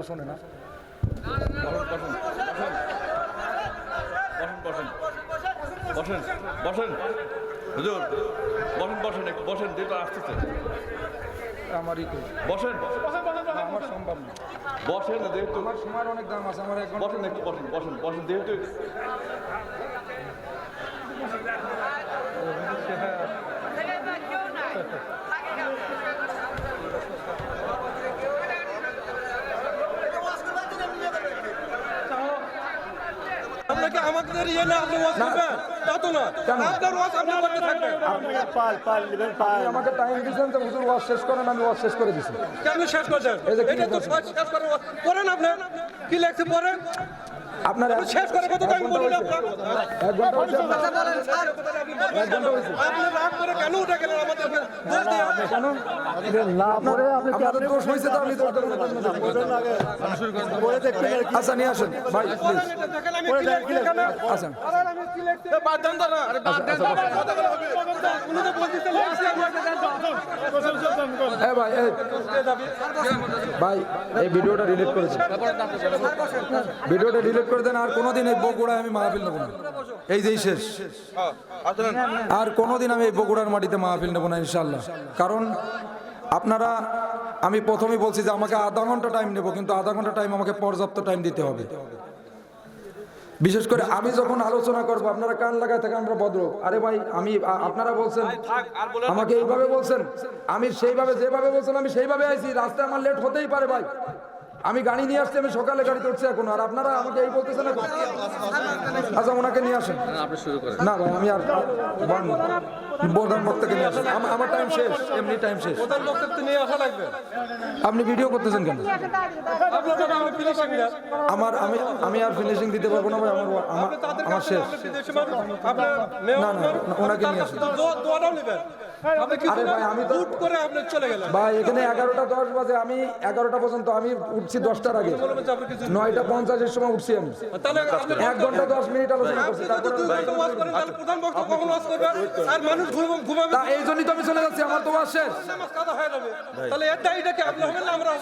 কথাটা শোনে না। বসেন বসেন বসেন হুজুর বসেন বসেন একটু বসেন যেটা আসতেছে। আমারই তো। বসেন আমার সম্ভব না। বসেন যেহেতু আমার সময়ের অনেক দাম আছে আমার এক বসেন একটু বসেন বসেন বসেন যেহেতু আপনাকে ইয়ে না আপনি ওয়াজ করবেন? তা তো না। আপনার ওয়াজ আপনি করতে থাকবেন। পাল পাল নেবেন পাল। আমাকে টাইম দিয়েছেন তো হুজুর ওয়াজ শেষ করেন আমি ওয়াজ শেষ করে দিছি। কেন শেষ করছেন? এটা তো শেষ করেন করেন আপনি। কি লেখছে? পড়েন। আপনার শেষ করে কত টাইম এক ঘণ্টা বলি আপনার? এক ঘণ্টা আপনার? ভিডিওটা ডিলিট করে দেন আর কোনোদিন এই বগুড়ায় আমি মাহফিল নেব না এই যেই শেষ আর কোনোদিন আমি এই বগুড়ার মাটিতে মাহফিল নেব না ইনশাল্লাহ কারণ আপনারা আমি প্রথমেই বলছি যে আমাকে আধা ঘণ্টা টাইম নেব কিন্তু আধা ঘণ্টা টাইম আমাকে পর্যাপ্ত টাইম দিতে হবে। বিশেষ করে আমি যখন আলোচনা করব আপনারা কান লাগায় থাকেন আমরা ভদ্র। আরে ভাই আমি আপনারা বলছেন আমাকে এইভাবে বলছেন আমি সেইভাবে যেভাবে বলছেন আমি সেইভাবে আইছি রাস্তায় আমার লেট হতেই পারে ভাই। আমি গাড়ি নিয়ে আসছি আমি সকালে গাড়িতে উঠছি এখন আর আপনারা আমাকে এই বলতেছেন আচ্ছা ওনাকে নিয়ে আসেন। না ভাই আমি আর বল- প্রধান বক্তাকে নিয়ে আসেন। আমার- আমার টাইম শেষ এমনি টাইম শেষ। প্রধান বক্তব্য নিয়ে আসা লাগবে? আপনি ভিডিও করতেছেন কেন? আপনার তো ফিনিশিং আমার আমি আমি আর ফিনিশিং দিতে পারব না ভাই আমার আমার শেষ। না, না, ওনাকে নিয়ে আসুন। দোয়াটাও নেবেন আপনি কিছু আরে ভাই, আমি তো- করে আপনি চলে গেলেন। ভাই এখানে এগারোটা দশ বাজে আমি এগারোটা পর্যন্ত আমি উঠছি দশটার আগে। নয়টা পঞ্চাশের সময় উঠছি আমি। এক ঘণ্টা দশ মিনিট আলোচনা করছি এই জন্যই তো আমি চলে যাচ্ছি আমার তো শেষ। নামাজ কাদা হয়ে যাবে। তাহলে এটা এটা কি আপনি হবেন না আমরা হব?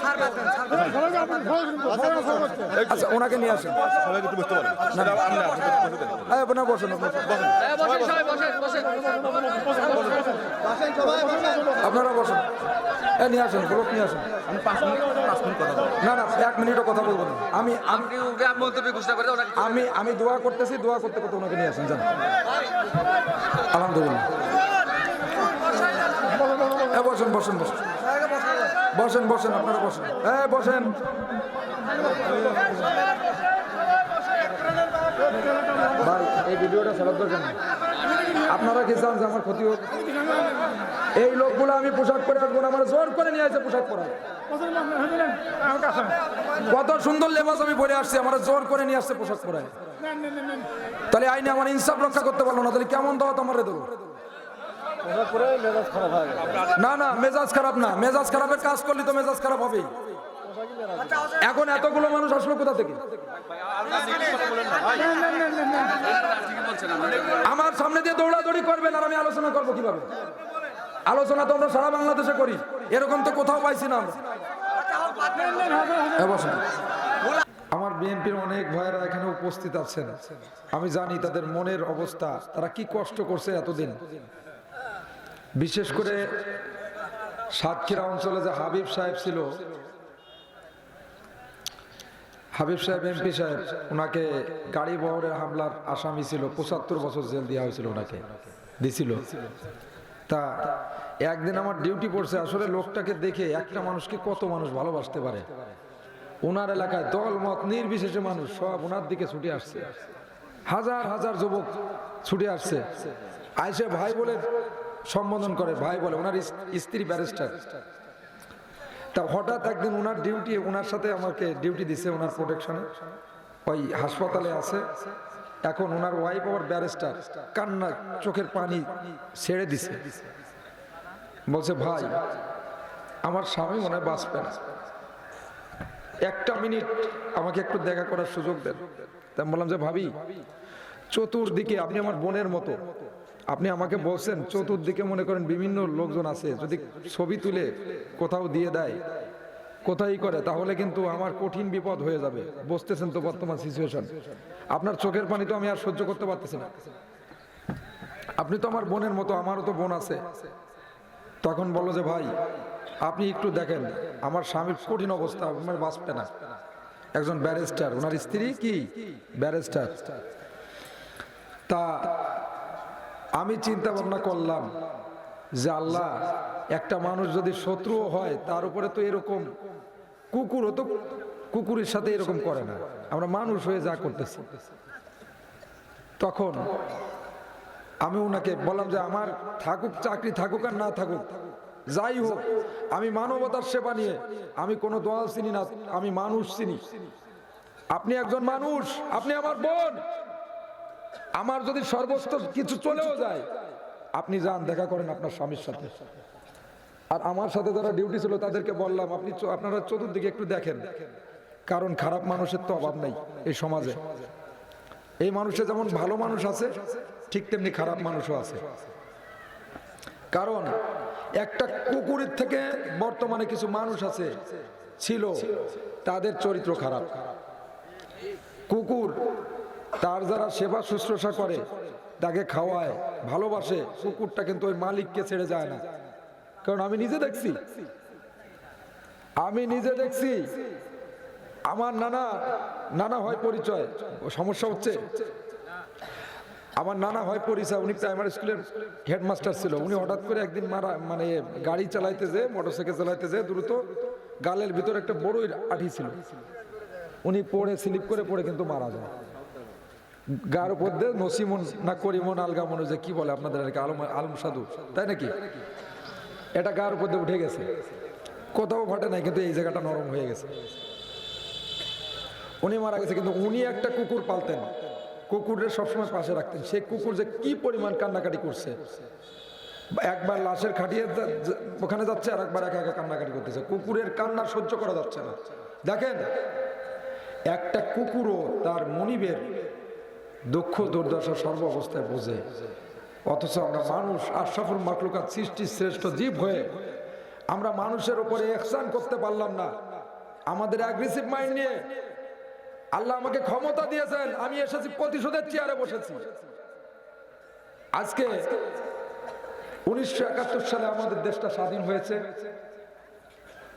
আচ্ছা ওনাকে নিয়ে আসেন। হ্যাঁ বসেন। আপনারা বসেন। এ নিয়ে আসেন ব্লক নিয়ে আসেন। না না এক মিনিটও কথা বলব না। আমি আমি আমি আমি দোয়া করতেছি দোয়া করতে করতে ওনাকে নিয়ে আসেন যান আলহামদুলিল্লাহ। হ্যাঁ বসেন বসেন বসেন। বসেন বসেন আপনারা বসেন। হ্যাঁ বসেন। ভাই এই ভিডিওটা ফেরত দরকার নেই আপনারা কি চান যে আমার ক্ষতি হোক? এই লোকগুলো আমি পোশাক পরে আসব আমার জোর করে নিয়ে আসে পোশাক পরা কত সুন্দর লেবাস আমি পরে আসছি, আমার জোর করে নিয়ে আসছে পোশাক পরায়। তাহলে আইনে আমার ইনসাফ রক্ষা করতে পারল না, তাহলে কেমন দাওয়াত আমার দেবো? না না, মেজাজ খারাপ না, মেজাজ খারাপের কাজ করলে তো মেজাজ খারাপ হবেই। এখন এতগুলো মানুষ আসলো কোথা থেকে? আমার সামনে দিয়ে দৌড়াদৌড়ি করবেন আর আমি আলোচনা করব কীভাবে? আলোচনা তো আমরা সারা বাংলাদেশে করি। এরকম তো কোথাও পাইছি না আমরা বিএনপির অনেক ভাইয়েরা এখানে উপস্থিত আছেন। আমি জানি তাদের মনের অবস্থা। তারা কি কষ্ট করছে এতদিন? বিশেষ করে সাতক্ষীরা অঞ্চলে যে হাবিব সাহেব ছিল হাবিব সাহেব এমপি সাহেব, ওনাকে গাড়ি বহরের হামলার আসামি ছিল, পঁচাত্তর বছর জেল দেওয়া হয়েছিল ওনাকে, দিছিল। তা একদিন আমার ডিউটি পড়ছে, আসলে লোকটাকে দেখে একটা মানুষকে কত মানুষ ভালোবাসতে পারে। ওনার এলাকায় দল, মত, নির্বিশেষে মানুষ, সব ওনার দিকে ছুটে আসছে। হাজার হাজার যুবক ছুটে আসছে। আইসে ভাই বলে সম্বোধন করে, ভাই বলে, ওনার স্ত্রী ব্যারিস্টার। তা হঠাৎ একদিন ওনার ডিউটি ওনার সাথে আমাকে ডিউটি দিছে ওনার প্রোটেকশনে ওই হাসপাতালে আছে। এখন ওনার ওয়াইফ আবার ব্যারিস্টার কান্না, চোখের পানি ছেড়ে দিছে। বলছে, ভাই, আমার স্বামী মনে হয় বাঁচবে না। একটা মিনিট আমাকে একটু দেখা করার সুযোগ দেন। তা বললাম যে, ভাবি, চতুর্দিকে আপনি আমার বোনের মতো আপনি আমাকে বলছেন, চতুর্দিকে মনে করেন বিভিন্ন লোকজন আছে, যদি ছবি তুলে কোথাও দিয়ে দেয়, কোথায় করে, তাহলে কিন্তু আমার কঠিন বিপদ হয়ে যাবে। বসতেছেন তো বর্তমান সিচুয়েশন আপনার চোখের পানি তো আমি আর সহ্য করতে পারতেছি না। আপনি তো আমার বোনের মতো, আমারও তো বোন আছে। তখন বলো যে, ভাই, আপনি একটু দেখেন, আমার স্বামীর কঠিন অবস্থা, আমার বাঁচবে না। একজন ব্যারিস্টার, ওনার স্ত্রী কি? ব্যারিস্টার। তা আমি চিন্তা ভাবনা করলাম যে আল্লাহ, একটা মানুষ যদি শত্রুও হয়, তার উপরে তো এরকম কুকুরও তো কুকুরের সাথে এরকম করে না। আমরা মানুষ হয়ে যা করতেছি। তখন আমি ওনাকে বললাম যে, আমার থাকুক, চাকরি থাকুক আর না থাকুক, যাই হোক, আমি মানবতার সেবা নিয়ে, আমি কোনো দল চিনি না, আমি মানুষ চিনি। আপনি একজন মানুষ, আপনি আমার বোন। আমার যদি সর্বস্ত কিছু চলেও যায়, আপনি যান, দেখা করেন আপনার স্বামীর সাথে। আর আমার সাথে যারা ডিউটি ছিল, তাদেরকে বললাম, আপনি আপনারা চতুর্দিকে একটু দেখেন। কারণ খারাপ মানুষের তো অভাব নাই এই সমাজে। এই মানুষে যেমন ভালো মানুষ আছে, ঠিক তেমনি খারাপ মানুষও আছে। কারণ একটা কুকুরের থেকে বর্তমানে কিছু মানুষ আছে, ছিল, তাদের চরিত্র খারাপ। কুকুর তার যারা সেবা শুশ্রূষা করে, তাকে খাওয়ায়, ভালোবাসে, কুকুরটা কিন্তু ওই মালিককে ছেড়ে যায় না। কারণ আমি নিজে দেখছি। আমি নিজে দেখছি। আমার নানা নানা হয় পরিচয়। সমস্যা হচ্ছে, আমার নানা হয় পরিচয়। উনি প্রাইমারি স্কুলের হেডমাস্টার ছিল। উনি হঠাৎ করে একদিন মারা মানে গাড়ি চালাইতে যে মোটরসাইকেল চালাইতে যে দ্রুত গালের ভিতরে একটা বড়ই আঠি ছিল। উনি পড়ে স্লিপ করে পড়ে কিন্তু মারা যায়। গার উপর দিয়ে নসিমন না করিমন আলগামন যে কি বলে আপনাদের আর কি, আলম আলম সাধু, তাই নাকি? এটা গার উপর দিয়ে উঠে গেছে। কোথাও ঘটে নাই, কিন্তু এই জায়গাটা নরম হয়ে গেছে। উনি মারা গেছে, কিন্তু উনি একটা কুকুর পালতেন। কুকুরের সবসময় পাশে রাখতেন। সেই কুকুর যে কি পরিমাণ কান্নাকাটি করছে। একবার লাশের খাটিয়ে ওখানে যাচ্ছে, আর একবার একা একা কান্নাকাটি করতেছে। কুকুরের কান্না সহ্য করা যাচ্ছে না। দেখেন, একটা কুকুরও তার মনিবের দুঃখ দুর্দশা সর্ব অবস্থায় বোঝে। অথচ আমরা মানুষ আশরাফুল মাকলুকাত সৃষ্টির শ্রেষ্ঠ জীব হয়ে আমরা মানুষের উপরে এহসান করতে পারলাম না। আমাদের অ্যাগ্রেসিভ মাইন্ড নিয়ে আল্লাহ আমাকে ক্ষমতা দিয়েছেন আমি এসেছি প্রতিশোধের চেয়ারে বসেছি। আজকে উনিশশো একাত্তর সালে আমাদের দেশটা স্বাধীন হয়েছে।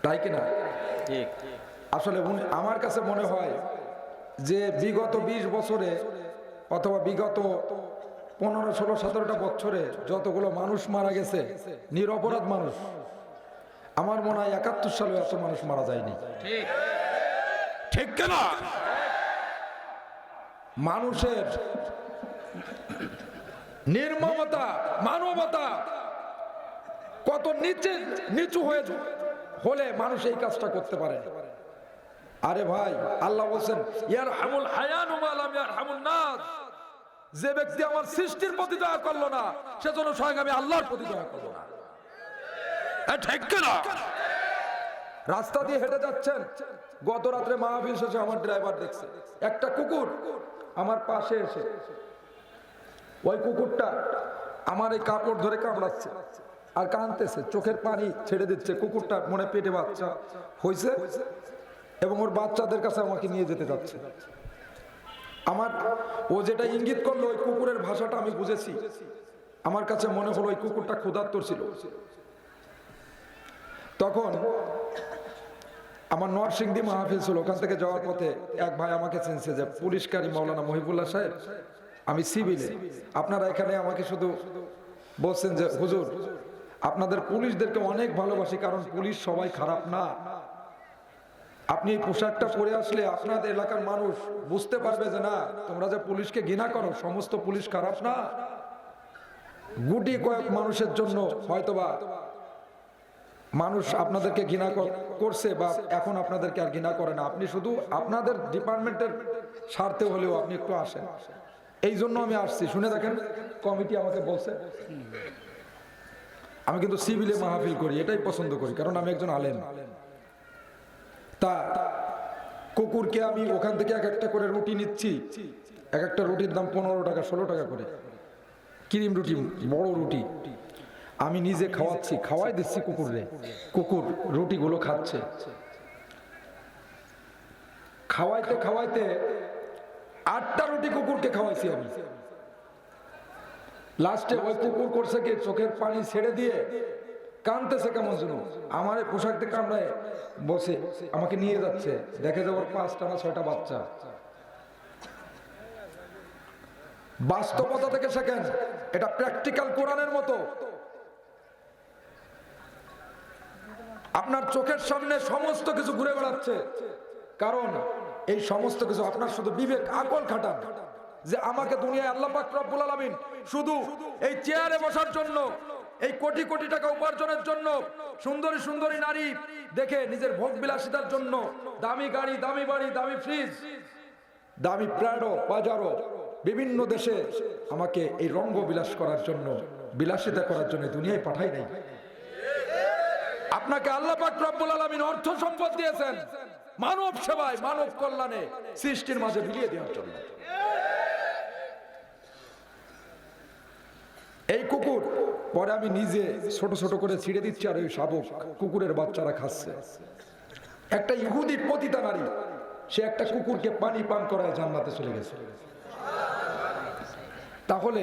তাই কিনা ঠিক আসলে আমার কাছে মনে হয় যে বিগত ২০ বছরে অথবা বিগত পনেরো, ষোলো, সতেরোটা বছরে যতগুলো মানুষ মারা গেছে নিরপরাধ মানুষ। আমার মনে হয় একাত্তর সালে এত মানুষ মারা যায়নি। ঠিক কেনা? মানুষের নির্মমতা, মানবতা কত নিচে, নিচু হয়ে হলে মানুষ এই কাজটা করতে পারে। আরে ভাই, আল্লাহ বলছেন ইয়ার হামুল হায়ান হামুল নাস। যে ব্যক্তি আমার সৃষ্টির প্রতি দয়া করল না, সেজন্য স্বয়ং আমি আল্লাহর প্রতি দয়া করল না। রাস্তা দিয়ে হেঁটে যাচ্ছেন। গত রাত্রে মাহফিল শেষে আমার ড্রাইভার দেখছে। একটা কুকুর আমার পাশে এসে, ওই কুকুরটা আমার এই কাপড় ধরে কামড়াচ্ছে আর কানতেছে চোখের পানি ছেড়ে দিচ্ছে। কুকুরটা মনে পেটে বাচ্চা হয়েছে এবং ওর বাচ্চাদের কাছে আমাকে নিয়ে যেতে যাচ্ছে। আমার, ও যেটা ইঙ্গিত করল ওই কুকুরের ভাষাটা আমি বুঝেছি। আমার কাছে মনে হলো ওই কুকুরটা ক্ষুধার্ত ছিল। তখন আমার নরসিংদী মাহফিল ছিল, ওখান থেকে যাওয়ার পথে এক ভাই আমাকে চিনছে যে পুলিশকারী মৌলানা মহিবুল্লাহ সাহেব, আমি সিভিলে। আপনারা এখানে আমাকে শুধু বলছেন যে, হুজুর, আপনাদের পুলিশদেরকে অনেক ভালোবাসি, কারণ পুলিশ সবাই খারাপ না। আপনি এই পোশাকটা পরে আসলে আপনাদের এলাকার মানুষ বুঝতে পারবে যে না, তোমরা যে পুলিশকে ঘৃণা করো, সমস্ত পুলিশ খারাপ না। গুটি কয়েক মানুষের জন্য হয়তোবা মানুষ আপনাদেরকে ঘৃণা করছে বা এখন আপনাদেরকে আর ঘৃণা করে না। আপনি শুধু আপনাদের ডিপার্টমেন্টের স্বার্থে হলেও আপনি একটু আসেন। এই জন্য আমি আসছি। শুনে দেখেন, কমিটি আমাকে বলছে, আমি কিন্তু সিভিলে মাহফিল করি, এটাই পছন্দ করি, কারণ আমি একজন আলেম। তা কুকুরকে আমি ওখান থেকে এক একটা করে রুটি নিচ্ছি। এক একটা রুটির দাম পনেরো টাকা, ষোলো টাকা করে। ক্রিম রুটি, বড় রুটি। আমি নিজে খাওয়াচ্ছি, খাওয়াই দিচ্ছি কুকুরে কুকুর রুটিগুলো খাচ্ছে। খাওয়াইতে খাওয়াইতে আটটা রুটি কুকুরকে খাওয়াইছি আমি। লাস্টে ওই কুকুর করছে কি, চোখের পানি ছেড়ে দিয়ে কানতেছে কেমন যেন। আমার এই পোশাক কামড়ায় বসে, আমাকে নিয়ে যাচ্ছে। দেখে যাব পাঁচটা না ছয়টা বাচ্চা। বাস্তবতা থেকে শেখেন, এটা প্র্যাকটিক্যাল কোরআনের মতো। আপনার চোখের সামনে সমস্ত কিছু ঘুরে বেড়াচ্ছে। কারণ এই সমস্ত কিছু আপনার শুধু বিবেক, আকল খাটান। যে আমাকে দুনিয়ায় আল্লাহ পাক রব্বুল আলামিন শুধু এই চেয়ারে বসার জন্য এই কোটি কোটি টাকা উপার্জনের জন্য সুন্দরী সুন্দরী নারী দেখে নিজের ভোগ বিলাসিতার জন্য দামি গাড়ি, দামি বাড়ি, দামি ফ্রিজ দামি প্রাডো বাজারও বিভিন্ন দেশে আমাকে এই রঙ্গ বিলাস করার জন্য, বিলাসিতা করার জন্য দুনিয়ায় পাঠাই নাই। আপনাকে আল্লাহ রব্বুল আলামিন অর্থ সম্পদ দিয়েছেন, মানব সেবায়, মানব কল্যাণে সৃষ্টির মাঝে বিলিয়ে দেওয়ার জন্য। এই কুকুর পরে আমি নিজে ছোট ছোট করে ছিঁড়ে দিচ্ছি আর ওই শাবক কুকুরের বাচ্চারা খাচ্ছে। একটা ইহুদি পতিতা নারী, সে একটা কুকুরকে পানি পান করায় জান্নাতে চলে গেছে। তাহলে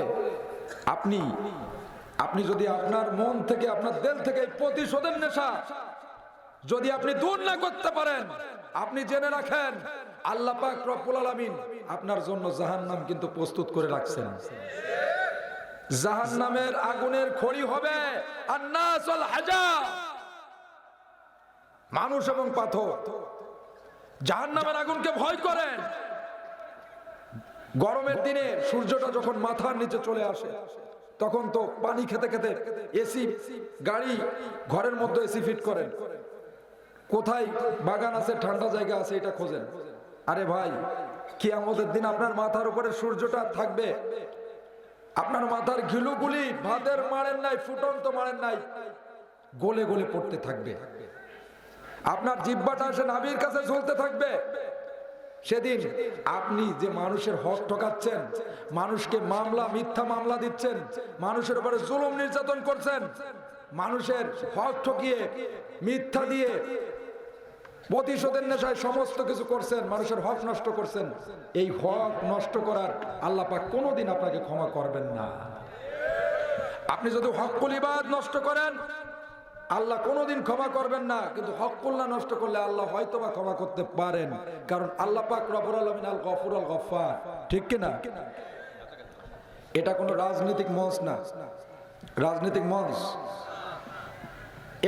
আপনি আপনি যদি আপনার মন থেকে, আপনার দিল থেকে প্রতিশোধের নেশা যদি আপনি দূর না করতে পারেন, আপনি জেনে রাখেন, আল্লাহ পাক রব্বুল আলামিন আপনার জন্য জাহান্নাম কিন্তু প্রস্তুত করে রাখছেন। জাহান্নামের আগুনের খড়ি হবে মানুষ এবং পাথর। জাহান্নামের আগুনকে ভয় করেন। গরমের দিনে সূর্যটা যখন মাথার নিচে চলে আসে, তখন তো পানি খেতে খেতে এসি গাড়ি ঘরের মধ্যে এসি ফিট করেন। কোথায় বাগান আছে, ঠান্ডা জায়গা আছে, এটা খোঁজেন। আরে ভাই কি আমাদের দিন আপনার মাথার উপরে সূর্যটা থাকবে আপনার মাথার ঘিলুগুলি ভাতের মারেন নাই, ফুটন্ত মারেন নাই, গলে গলে পড়তে থাকবে। আপনার জিব্বাটা এসে নাভির কাছে ঝুলতে থাকবে। সেদিন আপনি যে মানুষের হক ঠকাচ্ছেন, মানুষকে মামলা, মিথ্যা মামলা দিচ্ছেন, মানুষের উপরে জুলুম নির্যাতন করছেন, মানুষের হক ঠকিয়ে, মিথ্যা দিয়ে প্রতিশোধের নেশায় সমস্ত কিছু করছেন, মানুষের হক নষ্ট করছেন। এই হক নষ্ট করার আল্লাহ পাক কোনোদিন আপনাকে ক্ষমা করবেন না। আপনি যদি হক কলিবাদ নষ্ট করেন, আল্লাহ কোনোদিন ক্ষমা করবেন না। কিন্তু হক কল্লা নষ্ট করলে আল্লাহ হয়তো বা ক্ষমা করতে পারেন। কারণ আল্লাহ পাক রবুল আলমিন আল গফুর আল গফার ঠিক কিনা এটা কোনো রাজনৈতিক মঞ্চ না। রাজনৈতিক মঞ্চ।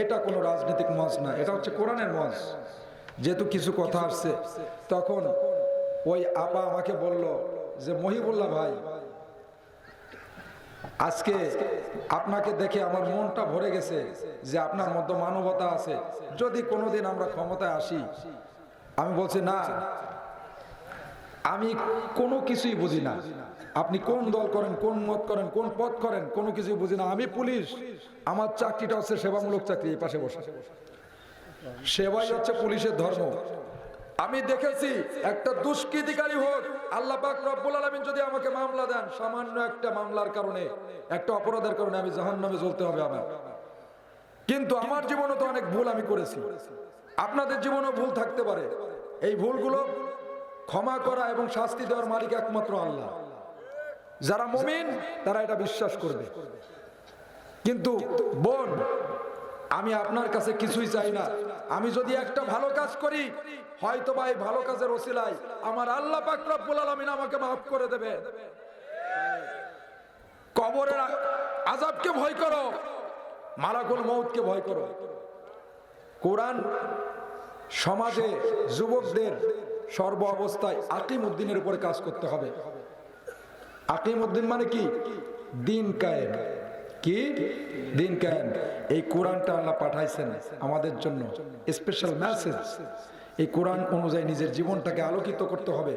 এটা কোনো রাজনৈতিক মঞ্চ না। এটা হচ্ছে কোরআনের মঞ্চ। যেহেতু কিছু কথা আসছে, তখন ওই আপা আমাকে বলল যে, মহিবুল্লাহ ভাই, আজকে আপনাকে দেখে আমার মনটা ভরে গেছে যে আপনার মধ্যে মানবতা আছে। যদি কোনোদিন আমরা ক্ষমতায় আসি, আমি বলছি, না, আমি কোনো কিছুই বুঝি না। আপনি কোন দল করেন, কোন মত করেন, কোন পথ করেন, কোনো কিছুই বুঝি না। আমি পুলিশ, আমার চাকরিটা হচ্ছে সেবামূলক চাকরি, এই পাশে বসে। সেবাই হচ্ছে পুলিশের ধর্ম। আমি দেখেছি একটা দুষ্কৃতিকারী হোক, আল্লাহ রব্বুল আলামিন যদি আমাকে মামলা দেন, সামান্য একটা মামলার কারণে, একটা অপরাধের কারণে আমি জাহান্নামে জ্বলতে হবে আমার। কিন্তু আমার জীবনে তো অনেক ভুল আমি করেছি। আপনাদের জীবনেও ভুল থাকতে পারে। এই ভুলগুলো ক্ষমা করা এবং শাস্তি দেওয়ার মালিক একমাত্র আল্লাহ। যারা মমিন, তারা এটা বিশ্বাস করবে। কিন্তু বোন আমি আপনার কাছে কিছুই চাই না। আমি যদি একটা ভালো কাজ করি, হয়তো এই ভালো কাজের ওসিলায় আমার আল্লাহ পাক রব্বুল আমাকে মাফ করে দেবে। কবরের আজাবকে ভয় করো, মালাকুল মৌতকে ভয় করো। কোরআন সমাজে যুবকদের সর্ব অবস্থায় আকিম উদ্দিনের উপরে কাজ করতে হবে। আকিম উদ্দিন মানে কি? দিন কায়েম। কি? দিন কেন? এই কোরআনটা আল্লাহ পাঠাইছেন আমাদের জন্য। স্পেশাল মেসেজ এই কোরআন অনুযায়ী নিজের জীবনটাকে আলোকিত করতে হবে।